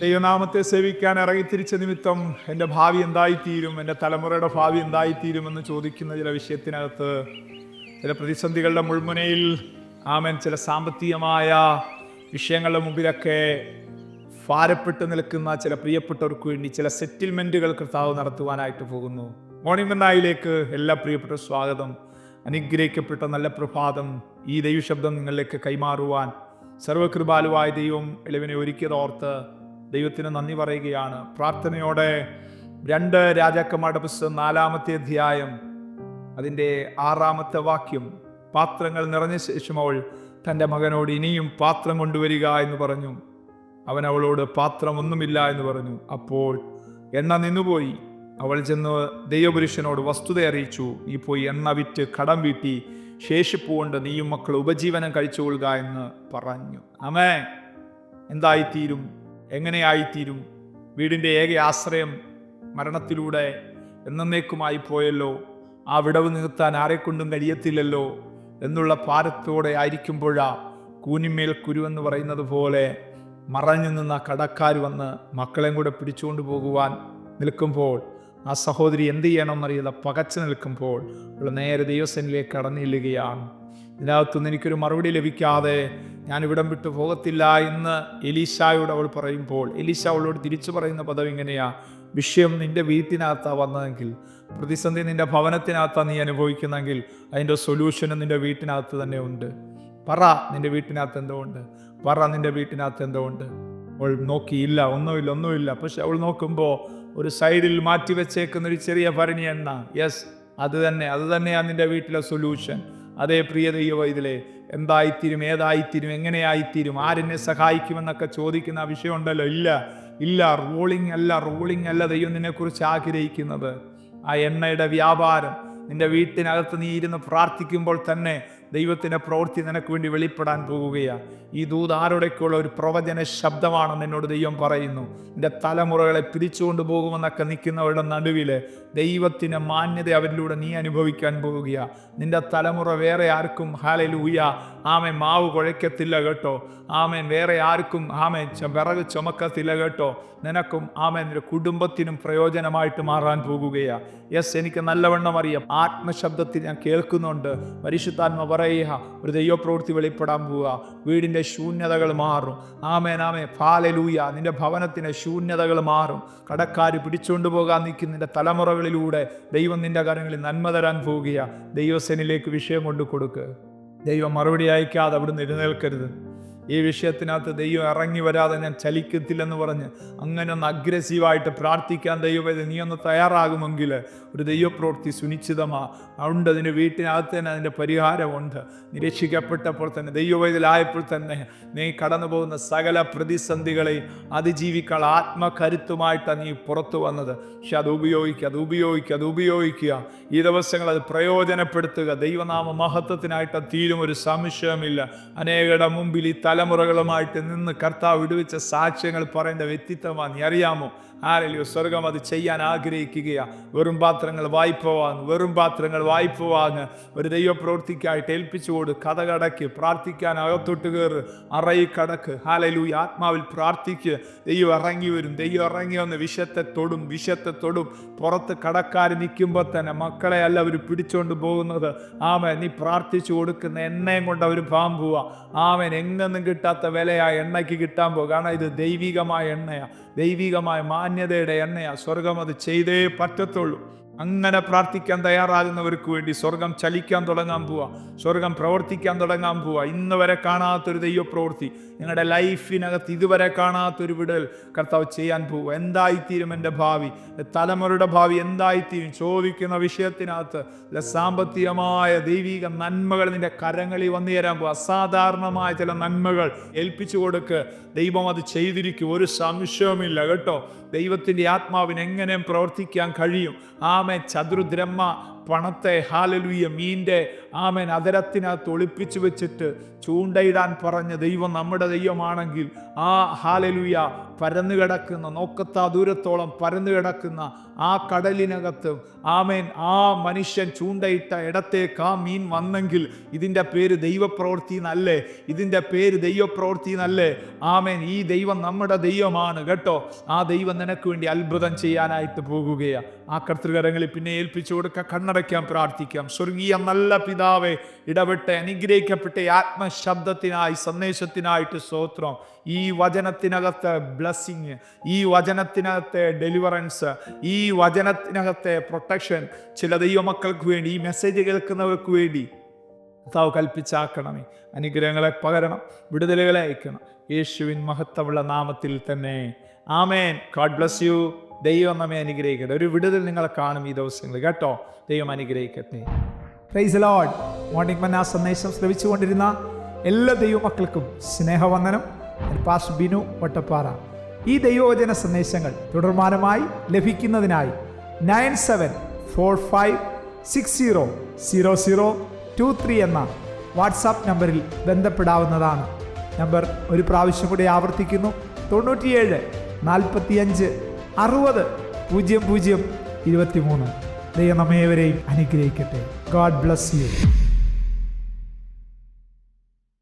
ദൈവനാമത്തെ സേവിക്കാൻ ഇറങ്ങിത്തിരിച്ച നിമിത്തം എന്റെ ഭാവി എന്തായിത്തീരും? എന്റെ തലമുറയുടെ ഭാവി എന്തായിത്തീരുമെന്ന് ചോദിക്കുന്ന ചില വിഷയത്തിനകത്ത് ചില പ്രതിസന്ധികളുടെ മുൾമുനയിൽ ആമൻ ചില സാമ്പത്തികമായ വിഷയങ്ങളുടെ മുമ്പിലൊക്കെ ഭാരപ്പെട്ട് നിൽക്കുന്ന ചില പ്രിയപ്പെട്ടവർക്ക് വേണ്ടി ചില സെറ്റിൽമെന്റുകൾ കർത്താവ് നടത്തുവാനായിട്ട് പോകുന്നു. മോർണിംഗ് മെന്നായിലേക്ക് എല്ലാ പ്രിയപ്പെട്ട സ്വാഗതം. അനുഗ്രഹിക്കപ്പെട്ട നല്ല പ്രഭാതം ഈ ദൈവശബ്ദം നിങ്ങളിലേക്ക് കൈമാറുവാൻ സർവകൃപാലുവായ ദൈവം ഇളവിനെ ഒരുക്കിയതോർത്ത് ദൈവത്തിന് നന്ദി പറയുകയാണ്. പ്രാർത്ഥനയോടെ രണ്ട് രാജാക്കന്മാരുടെ പുസ്തകം നാലാമത്തെ അധ്യായം അതിന്റെ ആറാമത്തെ വാക്യം പാത്രങ്ങൾ നിറഞ്ഞ ശേഷം അവൾ തന്റെ മകനോട് ഇനിയും പാത്രം കൊണ്ടുവരിക എന്ന് പറഞ്ഞു. അവൻ അവളോട് പാത്രമൊന്നുമില്ല എന്ന് പറഞ്ഞു. അപ്പോൾ എണ്ണ നിന്നുപോയി. അവൾ ചെന്ന് ദൈവപുരുഷനോട് വസ്തുത അറിയിച്ചു. നീ പോയി എണ്ണ വിറ്റ് കടം വീട്ടി. ശേഷിപ്പുകൊണ്ട് നീയും മക്കൾ ഉപജീവനം കഴിച്ചുകൊള്ളുക എന്ന് പറഞ്ഞു. അമേ എന്തായിത്തീരും? എങ്ങനെയായിത്തീരും? വീടിന്റെ ഏക ആശ്രയം മരണത്തിലൂടെ എന്നേക്കുമായി പോയല്ലോ. ആ വിടവ് നികത്താൻ ആരെക്കൊണ്ടും കഴിയത്തില്ലല്ലോ എന്നുള്ള ഭാരത്തോടെ ആയിരിക്കുമ്പോഴാ കൂനിമേൽ കുരു എന്ന് പറയുന്നത് പോലെ മറഞ്ഞു നിന്ന കടക്കാർ വന്ന് മക്കളെയും കൂടെ പിടിച്ചുകൊണ്ട് പോകുവാൻ നിൽക്കുമ്പോൾ ആ സഹോദരി എന്ത് ചെയ്യണമെന്നറിയില്ല പകച്ചു നിൽക്കുമ്പോൾ ഉള്ള നേരെ ദൈവസനിലേക്ക് കടന്നില്ലുകയാണ്. ഇതിനകത്തുനിന്ന് എനിക്കൊരു മറുപടി ലഭിക്കാതെ ഞാൻ ഇവിടം വിട്ടു പോകത്തില്ല എന്ന് എലീശായോട് അവൾ പറയുമ്പോൾ എലീശ അവളോട് തിരിച്ചു പറയുന്ന പദം ഇങ്ങനെയാ വിഷയം നിന്റെ വീട്ടിനകത്താണ് വന്നതെങ്കിൽ പ്രതിസന്ധി നിന്റെ ഭവനത്തിനകത്താണ് നീ അനുഭവിക്കുന്നെങ്കിൽ അതിന്റെ സൊല്യൂഷനും നിന്റെ വീട്ടിനകത്ത് തന്നെ ഉണ്ട്. പറ നിന്റെ വീട്ടിനകത്ത് എന്തോ ഉണ്ട്. പറ നിന്റെ വീട്ടിനകത്ത് എന്തോ ഉണ്ട്. അവൾ നോക്കിയില്ല ഒന്നുമില്ല ഒന്നുമില്ല. പക്ഷെ അവൾ നോക്കുമ്പോൾ ഒരു സൈഡിൽ മാറ്റി വെച്ചേക്കുന്ന ഒരു ചെറിയ ഭരണി എണ്ണ യെസ് അത് തന്നെ അത് തന്നെയാണ് നിന്റെ വീട്ടിലെ സൊല്യൂഷൻ അതേ പ്രിയ ദൈവ ഇതിലെ എന്തായിത്തീരും ഏതായിത്തീരും എങ്ങനെയായിത്തീരും ആരെന്നെ സഹായിക്കുമെന്നൊക്കെ ചോദിക്കുന്ന വിഷയം ഉണ്ടല്ലോ. ഇല്ല ഇല്ല റോളിംഗ് അല്ല റോളിംഗ് അല്ല ദൈവം നിന്നെക്കുറിച്ച് ആഗ്രഹിക്കുന്നത്. ആ എണ്ണയുടെ വ്യാപാരം നിന്റെ വീട്ടിനകത്ത് നീ ഇരുന്ന് പ്രാർത്ഥിക്കുമ്പോൾ തന്നെ ദൈവത്തിന്റെ പ്രവൃത്തി നിനക്ക് വേണ്ടി വെളിപ്പെടാൻ പോകുകയാണ്. ഈ ദൂത് ആരുടെയൊക്കെയുള്ള ഒരു പ്രവചന ശബ്ദമാണെന്ന് എന്നോട് ദൈവം പറയുന്നു. എന്റെ തലമുറകളെ പിരിച്ചുകൊണ്ട് പോകുമെന്നൊക്കെ നിൽക്കുന്നവരുടെ നടുവിൽ ദൈവത്തിന് മാന്യത അവരിലൂടെ നീ അനുഭവിക്കാൻ പോവുകയാണ് നിന്റെ തലമുറ വേറെ ആർക്കും ഹാലയിൽ ഉയ ആമേ മാവ് കുഴയ്ക്കത്തില്ല കേട്ടോ. ആമേൻ വേറെ ആർക്കും ആമേ വിറക് ചുമക്കത്തില്ല കേട്ടോ. നിനക്കും ആമേ നിന്റെ കുടുംബത്തിനും പ്രയോജനമായിട്ട് മാറാൻ പോകുകയാ യെസ് എനിക്ക് നല്ലവണ്ണം അറിയാം. ആത്മശബ്ദത്തിൽ ഞാൻ കേൾക്കുന്നുണ്ട്. പരിശുദ്ധാത്മ പറയുക ഒരു ദൈവപ്രവൃത്തി വെളിപ്പെടാൻ പോവുക. വീടിന്റെ ശൂന്യതകൾ മാറും. ആമേനാമേ ആമേ ഫാലലൂയ നിന്റെ ഭവനത്തിന്റെ ശൂന്യതകൾ മാറും. കടക്കാർ പിടിച്ചുകൊണ്ട് പോകാൻ നിൽക്കുന്ന നിന്റെ തലമുറകളിലൂടെ. ദൈവം നിന്റെ കാര്യങ്ങളിൽ നന്മ തരാൻ പോവുകയാ ദൈവസേനയിലേക്ക് വിഷയം കൊണ്ടു കൊടുക്കുക ദൈവം മറുപടി അയക്കാതെ അവിടുന്ന് എഴുന്നേൽക്കരുത്. ഈ വിഷയത്തിനകത്ത് ദൈവം ഇറങ്ങി വരാതെ ഞാൻ ചലിക്കത്തില്ലെന്ന് പറഞ്ഞ് അങ്ങനെ ഒന്ന് അഗ്രസീവായിട്ട് പ്രാർത്ഥിക്കാൻ ദൈവം നീ ഒന്ന് തയ്യാറാകുമെങ്കിൽ ഒരു ദൈവപ്രവൃത്തി സുനിശ്ചിതമാ. ഉണ്ട് അതിന്റെ വീട്ടിനകത്ത് തന്നെ അതിന്റെ പരിഹാരമുണ്ട്. നിരീക്ഷിക്കപ്പെട്ടപ്പോൾ തന്നെ ദൈവവേദലായപ്പോൾ തന്നെ നീ കടന്നു പോകുന്ന സകല പ്രതിസന്ധികളെയും അതിജീവിക്കാൻ ആത്മകരുത്തുമായിട്ടാണ് നീ പുറത്തു വന്നത്. പക്ഷെ അത് ഉപയോഗിക്കുക അത് ഉപയോഗിക്കുക അത് ഉപയോഗിക്കുക. ഈ ദിവസങ്ങൾ അത് പ്രയോജനപ്പെടുത്തുക. ദൈവനാമ മഹത്വത്തിനായിട്ട് തീരും ഒരു സംശയമില്ല അനേകരുടെ മുമ്പിൽ ഈ തലമുറകളുമായിട്ട് നിന്ന് കർത്താവ് വിടുവിച്ച സാക്ഷ്യങ്ങൾ പറയേണ്ട വ്യക്തിത്വമാണ് നീ അറിയാമോ? ആരെല്ലോ സ്വർഗം അത് ചെയ്യാൻ ആഗ്രഹിക്കുകയാണ് വെറും പാത്രങ്ങൾ വായ്പ വാങ്ങ് വെറും പാത്രങ്ങൾ വായ്പ വാങ്ങ് ഒരു ദൈവപ്രവൃത്തിക്കായിട്ട് ഏൽപ്പിച്ചു കൊടു കഥ കടക്ക് പ്രാർത്ഥിക്കാൻ അകത്തൊട്ട് കയറ് അറയി കടക്ക്. ഹാലലു ആത്മാവിൽ പ്രാർത്ഥിക്ക്. ദൈവം ഇറങ്ങി വരും ദൈവം ഇറങ്ങി വന്ന് വിഷത്തെ തൊടും വിഷത്തെ തൊടും. പുറത്ത് കടക്കാർ നിൽക്കുമ്പോൾ തന്നെ മക്കളെ അല്ല അവർ പിടിച്ചുകൊണ്ട് പോകുന്നത്. ആമൻ നീ പ്രാർത്ഥിച്ചു കൊടുക്കുന്ന എണ്ണയും കൊണ്ട് അവർ പാമ്പുവാ. പോവാ ആമൻ എങ്ങൊന്നും കിട്ടാത്ത വിലയാ എണ്ണയ്ക്ക് കിട്ടാൻ പോകും കാരണം ഇത് ദൈവികമായ എണ്ണയാ. ദൈവികമായ മാന്യതയുടെ എണ്ണയാ. സ്വർഗം അത് ചെയ്തേ പറ്റത്തുള്ളൂ. അങ്ങനെ പ്രാർത്ഥിക്കാൻ തയ്യാറാകുന്നവർക്ക് വേണ്ടി സ്വർഗം ചലിക്കാൻ തുടങ്ങാൻ പോവാ. സ്വർഗം പ്രവർത്തിക്കാൻ തുടങ്ങാൻ പോവാ. ഇന്ന് വരെ കാണാത്തൊരു ദൈവപ്രവൃത്തി. നിങ്ങളുടെ ലൈഫിനകത്ത് ഇതുവരെ കാണാത്തൊരു വിടൽ കർത്താവ് ചെയ്യാൻ പോവുക എന്തായിത്തീരും എന്റെ ഭാവി? തലമുറയുടെ ഭാവി എന്തായിത്തീരും? ചോദിക്കുന്ന വിഷയത്തിനകത്ത് സാമ്പത്തികമായ ദൈവിക നന്മകൾ നിന്റെ കരങ്ങളിൽ വന്നു തരാൻ പോവുക അസാധാരണമായ ചില നന്മകൾ ഏൽപ്പിച്ചു കൊടുക്ക്. ദൈവം അത് ചെയ്തിരിക്കും. ഒരു സംശയവുമില്ല കേട്ടോ. ദൈവത്തിന്റെ ആത്മാവിന് എങ്ങനെ പ്രവർത്തിക്കാൻ കഴിയും. ആമെ ചതുർദ്രഹ്മ പണത്തെ ഹാലലുയ മീന്റെ ആമൻ അതരത്തിനകത്ത് ഒളിപ്പിച്ചു വെച്ചിട്ട് ചൂണ്ടയിടാൻ പറഞ്ഞ ദൈവം നമ്മുടെ ദൈവമാണെങ്കിൽ ആ ഹാലലുയ പരന്നു കിടക്കുന്ന നോക്കത്താ ദൂരത്തോളം പരന്നു കിടക്കുന്ന ആ കടലിനകത്ത് ആമേൻ ആ മനുഷ്യൻ ചൂണ്ടയിട്ട ഇടത്തേക്ക് ആ മീൻ വന്നെങ്കിൽ ഇതിന്റെ പേര് ദൈവപ്രവൃത്തി എന്നല്ലേ? ഇതിന്റെ പേര് ദൈവപ്രവൃത്തി എന്നല്ലേ? ആമേൻ ഈ ദൈവം നമ്മുടെ ദൈവമാണ് കേട്ടോ. ആ ദൈവം നിനക്ക് വേണ്ടി അത്ഭുതം ചെയ്യാനായിട്ട് പോകുകയാണ് ആ കർത്തൃകരങ്ങളിൽ പിന്നെ ഏൽപ്പിച്ചു കൊടുക്കുക കണ്ണടയ്ക്കാൻ പ്രാർത്ഥിക്കാം. സ്വർഗീയ നല്ല പിതാവെ ഇടപെട്ട് അനുഗ്രഹിക്കപ്പെട്ട ആത്മശബ്ദത്തിനായി സന്ദേശത്തിനായിട്ട് സ്തോത്രം. ഈ വചനത്തിനകത്തെ ബ്ലസ്സിങ് ഈ വചനത്തിനകത്തെ ഡെലിവറൻസ് ഈ വചനത്തിനകത്തെ പ്രൊട്ടക്ഷൻ ചില ദൈവമക്കൾക്ക് വേണ്ടി ഈ മെസ്സേജ് കേൾക്കുന്നവർക്ക് വേണ്ടി കർത്താവ് കൽപ്പിച്ചാക്കണമേ. അനുഗ്രഹങ്ങളെ പകരണം വിടുതലുകളെ അയക്കണം. യേശുവിൻ മഹത്വമുള്ള നാമത്തിൽ തന്നെ. ആമേൻ. ഗോഡ് ബ്ലസ് യു ദൈവം നമ്മെ അനുഗ്രഹിക്കട്ടെ. ഒരു വിടുതൽ നിങ്ങളെ കാണും ഈ ദിവസങ്ങളിൽ. കേട്ടോ? ദൈവം അനുഗ്രഹിക്കട്ടെ. പ്രൈസ് ലോഡ് മോർണിംഗ് മന്ന സന്ദേശം ശ്രമിച്ചുകൊണ്ടിരുന്ന എല്ലാ ദൈവമക്കൾക്കും സ്നേഹവന്ദനം. പാസ് ബിനു വട്ടപ്പാറ. ഈ ദൈവവചന സന്ദേശങ്ങൾ തുടർമാനമായി ലഭിക്കുന്നതിനായി nine seven four five six zero zero zero two three എന്ന വാട്സാപ്പ് നമ്പറിൽ ബന്ധപ്പെടാവുന്നതാണ്. നമ്പർ ഒരു പ്രാവശ്യം കൂടി ആവർത്തിക്കുന്നു. തൊണ്ണൂറ്റിയേഴ് നാൽപ്പത്തിയഞ്ച് അറുപത് പൂജ്യം പൂജ്യം ഇരുപത്തി മൂന്ന് ദൈവം നമ്മേവരെയും അനുഗ്രഹിക്കട്ടെ. God bless you